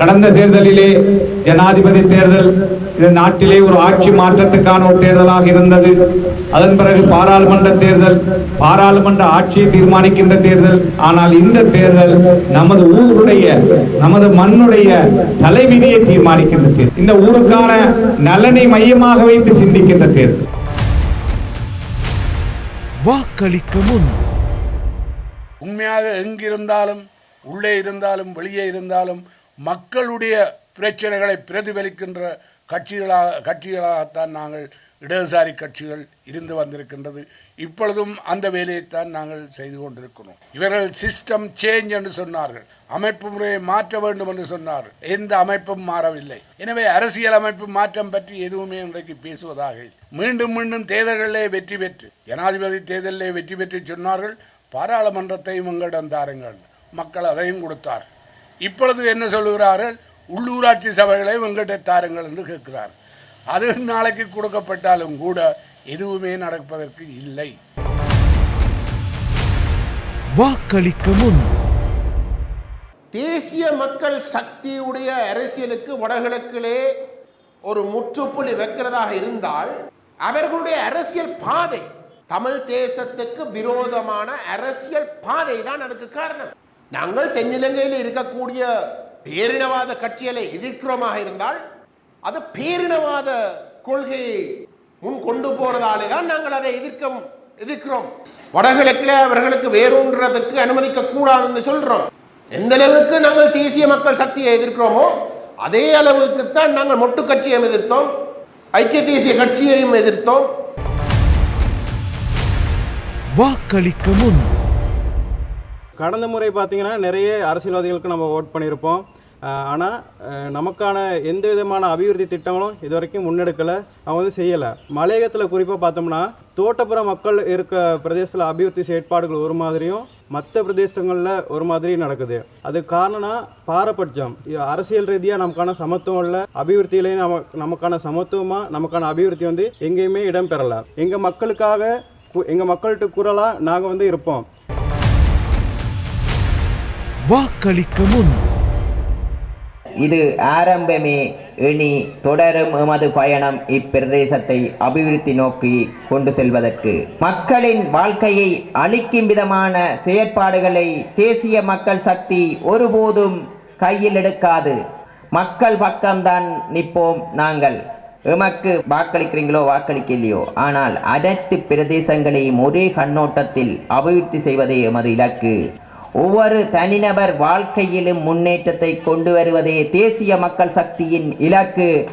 கடந்த தேர்தலிலே ஜனாதிபதி தேர்தல் இந்த நாட்டிலே ஒரு ஆட்சி மாற்றத்துக்கான ஒரு தேர்தலாக இருந்தது. அதன் பிறகு பாராளுமன்ற தேர்தல் பாராளுமன்ற ஆட்சியை தீர்மானிக்கின்ற தேர்தல். ஆனால் இந்த தேர்தல் நமது ஊருடைய நமது மண்ணுடைய தலைவிதியை தீர்மானிக்கின்ற தேர்தல். இந்த ஊருக்கான நலனை மையமாக வைத்து சிந்திக்கின்ற தேர்தல். வாக்களிக்க முன். உண்மையாக எங்கிருந்தாலும் உள்ளே இருந்தாலும் வெளியே இருந்தாலும் மக்களுடைய பிரச்சனைகளை பிரதிபலிக்கின்ற கட்சிகளாக கட்சிகளாகத்தான் நாங்கள் இடதுசாரி கட்சிகள் இருந்து வந்திருக்கின்றது. இப்பொழுதும் அந்த வேலையைத்தான் நாங்கள் செய்து கொண்டிருக்கிறோம். இவர்கள் சிஸ்டம் சேஞ்ச் என்று சொன்னார்கள். அமைப்பு முறையை மாற்ற வேண்டும் என்று சொன்னார்கள். எந்த அமைப்பும் மாறவில்லை. எனவே அரசியல் அமைப்பு மாற்றம் பற்றி எதுவுமே இன்றைக்கு பேசுவதாக இல்லை. மீண்டும் மீண்டும் தேர்தல்களிலே வெற்றி பெற்று ஜனாதிபதி தேர்தலிலே வெற்றி பெற்று சொன்னார்கள். பாராளுமன்றத்தையும் எங்களிடம் தாருங்கள். மக்கள் அதையும் கொடுத்தார் இப்பொழுது என்ன சொல்லுகிறார்கள்? உள்ளூராட்சி சபைகளை எங்கிட்ட தாருங்கள் என்று கேட்கிறார். அது நாளைக்கு கொடுக்கப்பட்டாலும் கூட எதுவுமே நடப்பதற்கு இல்லை. வாக்களிக்க முன். தேசிய மக்கள் சக்தியுடைய அரசியலுக்கு வடகிழக்கிலே ஒரு முற்றுப்புள்ளி வைக்கிறதாக இருந்தால் அவர்களுடைய அரசியல் பாதை தமிழ் தேசத்துக்கு விரோதமான அரசியல் பாதை தான் அதுக்கு காரணம். நாங்கள் தென்னிலங்கையில் இருக்கக்கூடிய பேரினவாத கட்சிகளை எதிர்க்கிறோமாக இருந்தால் அது பேரினவாத கொள்கையை முன் கொண்டு போறதாலே தான் நாங்கள் அதை எதிர்க்க எதிர்க்கிறோம். வடகிழக்கில் அவர்களுக்கு வேரூன்றதுக்கு அனுமதிக்க கூடாதுன்னு சொல்றோம். எந்த அளவுக்கு நாங்கள் தேசிய மக்கள் சக்தியை எதிர்க்கிறோமோ அதே அளவுக்கு தான் நாங்கள் மொட்டு கட்சியையும் எதிர்த்தோம் ஐக்கிய தேசிய கட்சியையும் எதிர்த்தோம். வாக்களிக்க முன் கடந்த முறை பார்த்தீங்கன்னா நிறைய அரசியல்வாதிகளுக்கு நம்ம ஓட் பண்ணியிருப்போம். ஆனால் நமக்கான எந்த விதமான அபிவிருத்தி திட்டங்களும் இது வரைக்கும் முன்னெடுக்கலை. அவங்க வந்து செய்யலை. மலையகத்தில் குறிப்பாக பார்த்தோம்னா தோட்டப்புற மக்கள் இருக்க பிரதேசத்தில் அபிவிருத்தி செயற்பாடுகள் ஒரு மாதிரியும் மற்ற பிரதேசங்களில் ஒரு மாதிரி நடக்குது. அது காரணம்னா பாரபட்சம். அரசியல் ரீதியாக நமக்கான சமத்துவம் இல்லை. அபிவிருத்தியிலையும் நம நமக்கான சமத்துவமாக நமக்கான அபிவிருத்தி வந்து எங்கேயுமே இடம் பெறலை எங்கள் மக்களுக்காக கு- மக்கள்கிட்ட குரலாக நாங்கள் வந்து இருப்போம். வாக்களிக்க முன். இது ஆரம்பமே இனி தொடரும் எமது பயணம் இப்பிரதேசத்தை அபிவிருத்தி நோக்கி கொண்டு செல்வதற்கு. மக்களின் வாழ்க்கையை அளிக்கும் விதமான செயற்பாடுகளை தேசிய மக்கள் சக்தி ஒருபோதும் கையில் எடுக்காது. மக்கள் பக்கம்தான் நிற்போம் நாங்கள். எமக்கு வாக்களிக்கிறீங்களோ வாக்களிக்கலையோ? ஆனால் அனைத்து பிரதேசங்களையும் ஒரே கண்ணோட்டத்தில் அபிவிருத்தி செய்வதே எமது இலக்கு. ஒவ்வொரு தனிநபர் வாழ்க்கையிலும் முன்னேற்றத்தை கொண்டு வருவதே தேசிய மக்கள் சக்தியின் இலக்கு.